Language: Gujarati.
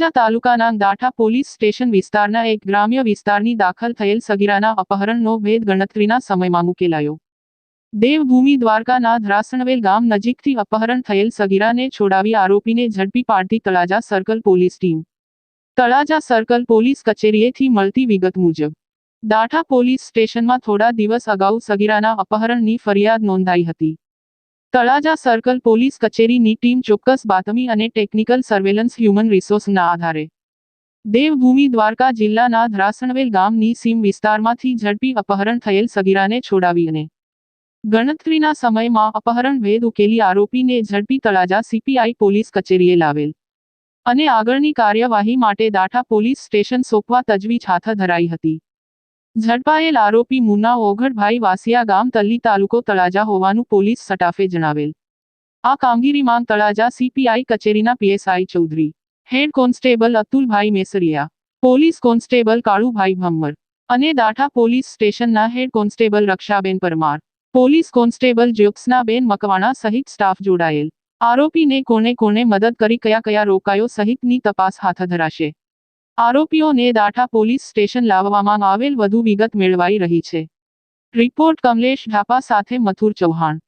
તળાજા તાલુકાના દાઠા પોલીસ સ્ટેશન વિસ્તારના એક ગ્રામ્ય વિસ્તારની દાખલ થયેલ સગીરાના અપહરણનો ભેદ ગણતરીના સમયમાં મુકેલાયો. દેવભૂમિ દ્વારકાના ધરાસણવેલ ગામ નજીકથી અપહરણ થયેલ સગીરાને છોડાવી આરોપીને ઝડપી પાડતી Talaja circle police team. Talaja circle police કચેરીએથી મળતી વિગત મુજબ, દાઠા પોલીસ સ્ટેશનમાં થોડા દિવસ અગાઉ સગીરાના અપહરણની ફરિયાદ નોંધાઈ હતી. તળાજા સર્કલ પોલીસ કચેરીની ટીમ ચોક્કસ બાતમી અને ટેકનિકલ સર્વેલન્સ હ્યુમન રિસોર્સના આધારે દેવભૂમિ દ્વારકા જિલ્લાના ધરાસણવેલ ગામની સીમ વિસ્તારમાંથી ઝડપી અપહરણ થયેલ સગીરાને છોડાવી અને ગણતરીના સમયમાં અપહરણ ભેદ ઉકેલી આરોપીને ઝડપી તળાજા સીપીઆઈ પોલીસ કચેરીએ લાવેલ. અને આગળની કાર્યવાહી માટે દાઠા પોલીસ સ્ટેશન સોંપવા તજવીજ હાથ ધરાઈ હતી. ઝડપાયેલ આરોપી મુના ઓઘડભાઈ વાસિયા ગામ તલ્લી તાલુકો તળાજા હોવાનું પોલીસ સટાફે જણાવેલ. આ કામગીરીમાં તળાજા સીપીઆઈ કચેરીના PSI Chaudhary, head constable Atulbhai Mesariya, police constable Kalubhai Bhammar અને દાઠા પોલીસ સ્ટેશનના head constable Rakshaben Parmar, police constable Jyotsnaben Makwana સહિત સ્ટાફ જોડાયેલ. આરોપીને કોને કોને મદદ કરી કયા કયા રોકાયો સહિતની તપાસ હાથ ધરાશે. આરોપીઓને દાઠા પોલીસ સ્ટેશન લાવવામાં આવેલ વધુ વિગત મેળવાઈ રહી છે. રિપોર્ટ કમલેશ ઢાપા સાથે મથુર ચૌહાણ.